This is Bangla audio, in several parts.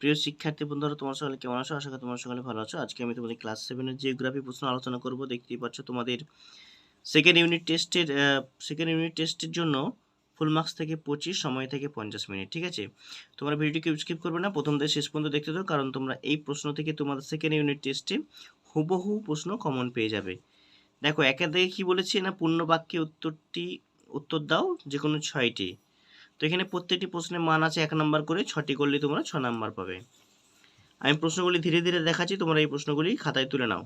প্রিয় শিক্ষার্থী বন্ধুরা, তোমার সকলে কেমন আছো? আশা করি তোমার সকলে ভালো আছো। আজকে আমি তোমাদের ক্লাস সেভেনের জিওগ্রাফি প্রশ্ন আলোচনা করব। দেখতেই পাচ্ছ তোমাদের সেকেন্ড ইউনিট টেস্টের সেকেন্ড ইউনিট টেস্টের জন্য ফুল মার্কস থেকে পঁচিশ, সময় থেকে পঞ্চাশ মিনিট, ঠিক আছে? তোমরা ভিডিওটি স্কিপ করবে না। প্রথম থেকে শেষ পর্যন্ত দেখতে দাও কারণ তোমরা এই প্রশ্ন থেকে তোমাদের সেকেন্ড ইউনিট টেস্টে হুবহু প্রশ্ন কমন পেয়ে যাবে। দেখো, একে থেকে কী বলেছি না পূর্ণ বাক্যে উত্তরটি, উত্তর দাও যে কোনো ছয়টি। তো এখানে প্রত্যেকটি প্রশ্নের মান আছে এক নাম্বার করে, ছটি করলে তোমরা ছ নাম্বার পাবে। আমি প্রশ্নগুলি ধীরে ধীরে দেখাচ্ছি, তোমরা এই প্রশ্নগুলি খাতায় তুলে নাও।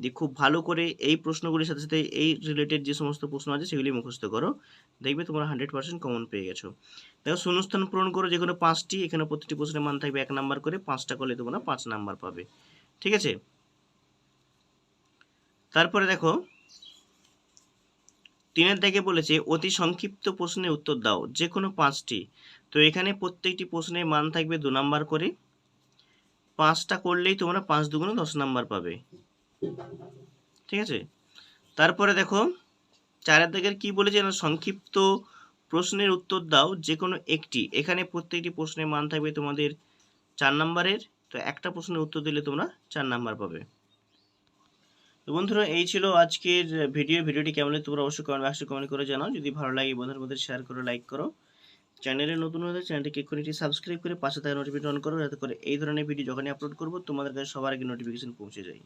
দিয়ে খুব ভালো করে এই প্রশ্নগুলির সাথে সাথে এই রিলেটেড যে সমস্ত প্রশ্ন আছে, সেগুলি মুখস্থ করো। দেখবে তোমরা হান্ড্রেড পার্সেন্ট কমন পেয়ে গেছো। দেখো, শূন্যস্থান পূরণ করো যে কোনো পাঁচটি, এখানে প্রতিটি প্রশ্নের মান থাকবে এক নাম্বার করে, পাঁচটা করলে তোমরা পাঁচ নাম্বার পাবে। ঠিক আছে? তারপরে দেখো তিনের দাগে বলেছে, অতি সংক্ষিপ্ত প্রশ্নের উত্তর দাও যে কোনো পাঁচটি। তো এখানে প্রত্যেকটি প্রশ্নের মান থাকবে দু নাম্বার করে। পাঁচটা করলেই তোমরা পাঁচ দুগুণে দশ নাম্বার পাবে। ঠিক আছে? তারপরে দেখো, চারের দাগের কি বলেছে? না, সংক্ষিপ্ত প্রশ্নের উত্তর দাও যে কোনো একটি। এখানে প্রত্যেকটি প্রশ্নের মান থাকবে তোমাদের চার নাম্বারের। তো একটা প্রশ্নের উত্তর দিলে তোমরা চার নাম্বার পাবে। তো বন্ধুরা, এই ছিল আজকের ভিডিও। ভিডিওটি কেমন তোমরা অবশ্যই কমেন্ট বক্সে কমেন্ট করে জানাও। যদি ভালো লাগে বন্ধুদের মধ্যে শেয়ার করো লাইক করো। চ্যানেলে নতুন হলে চ্যানেলটি ক্লিক করে সাবস্ক্রাইব করে পাশে থাকা নোটিফিকেশন অন করো, যাতে করে এই ধরনের ভিডিও যখনই আপলোড করব, তোমাদের কাছে সবার আগে নোটিফিকেশন পৌঁছে যায়।